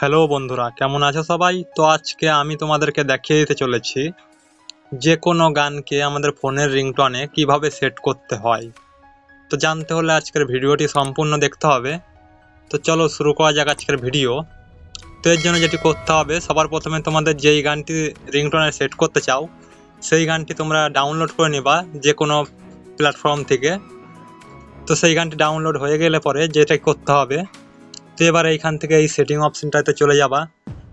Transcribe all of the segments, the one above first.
Hello বন্ধুরা, কেমন আছো সবাই? তো আজকে আমি তোমাদেরকে দেখিয়ে দিতে চলেছি যে কোনো গানকে আমাদের ফোনের রিংটনে কীভাবে সেট করতে হয়। তো জানতে হলে আজকের ভিডিওটি সম্পূর্ণ দেখতে হবে। তো চলো শুরু করা যাক আজকের ভিডিও। তো এর জন্য যেটি করতে হবে, সবার প্রথমে তোমাদের যেই গানটি রিংটনে সেট করতে চাও, সেই গানটি তোমরা ডাউনলোড করে নিবা যে কোনো প্ল্যাটফর্ম থেকে। তো সেই গানটি ডাউনলোড হয়ে গেলে পরে যেটা করতে হবে তো এবার এইখান থেকে এই সেটিং অপশনটাতে চলে যাবা।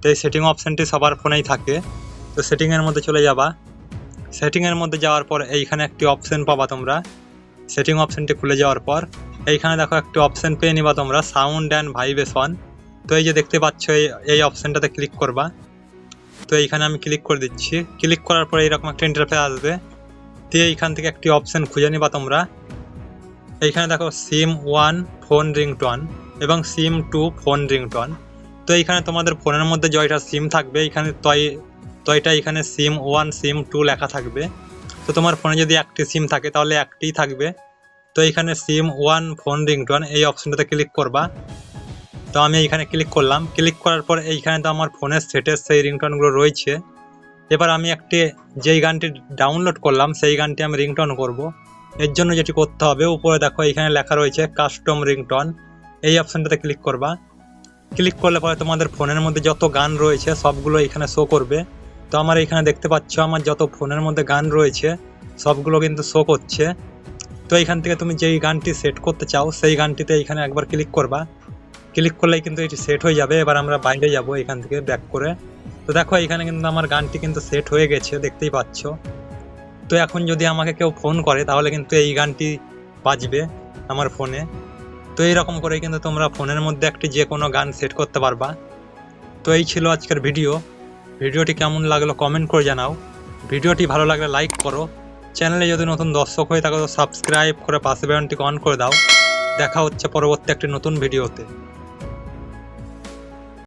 তো এই সেটিং অপশানটি সবার ফোনেই থাকে। তো সেটিংয়ের মধ্যে চলে যাবা। সেটিংয়ের মধ্যে যাওয়ার পর এইখানে একটি অপশান পাবা তোমরা। সেটিং অপশানটি খুলে যাওয়ার পর এইখানে দেখো একটি অপশান পেয়ে নিবা তোমরা সাউন্ড অ্যান্ড ভাইব্রেশন তো এই যে দেখতে পাচ্ছ, এই এই অপশনটাতে ক্লিক করবা। তো এইখানে আমি ক্লিক করে দিচ্ছি। ক্লিক করার পর এইরকম একটা ইন্টারফেস আসবে। তো এইখান থেকে একটি অপশন খুঁজে নিবা তোমরা। এইখানে দেখো সিম ওয়ান ফোন রিংটন এবং সিম টু ফোন রিংটন। তো এইখানে তোমাদের ফোনের মধ্যে জয়টা সিম থাকবে, এখানে তয়, তয়টা এখানে সিম ওয়ান, সিম টু লেখা থাকবে। তো তোমার ফোনে যদি একটি সিম থাকে তাহলে একটিই থাকবে। তো এইখানে সিম ওয়ান, ফোন রিংটন এই অপশনটাতে ক্লিক করবা। তো আমি এইখানে ক্লিক করলাম। ক্লিক করার পর এইখানে তো আমার ফোনের সেটের সেই রিংটনগুলো রয়েছে। এবার আমি একটি যেই গানটি ডাউনলোড করলাম সেই গানটি আমি রিংটন করব। এর জন্য যেটি করতে হবে, উপরে দেখো এখানে লেখা রয়েছে কাস্টম রিংটন এই অপশনটাতে ক্লিক করবা। ক্লিক করলে পরে তোমাদের ফোনের মধ্যে যত গান রয়েছে, সবগুলো এখানে শো করবে। তো আমার এখানে দেখতে পাচ্ছ, আমার যত ফোনের মধ্যে গান রয়েছে, সবগুলো কিন্তু শো করছে। তো এইখান থেকে তুমি যেই গানটি সেট করতে চাও, সেই গানটিতে এখানে একবার ক্লিক করবা। ক্লিক করলেই কিন্তু এটি সেট হয়ে যাবে। এবার আমরা বাইরে যাব এখান থেকে ব্যাক করে। তো দেখো, এখানে কিন্তু আমার গানটি কিন্তু সেট হয়ে গেছে, দেখতেই পাচ্ছ। তো এখন যদি আমাকে কেউ ফোন করে, তাহলে কিন্তু এই গানটি বাজবে আমার ফোনে তো এইরকম করে কিন্তু তোমরা ফোনের মধ্যে একটি যে কোনো গান সেট করতে পারবা। তো এই ছিল আজকের ভিডিও। ভিডিওটি কেমন লাগল কমেন্ট করে জানাও। ভিডিওটি ভালো লাগলে লাইক করো। চ্যানেলে যদি নতুন দর্শক হয়ে থাকো, তো সাবস্ক্রাইব করে পাশে বেলনটিকে অন করে দাও। দেখা হচ্ছে পরবর্তী একটি নতুন ভিডিওতে।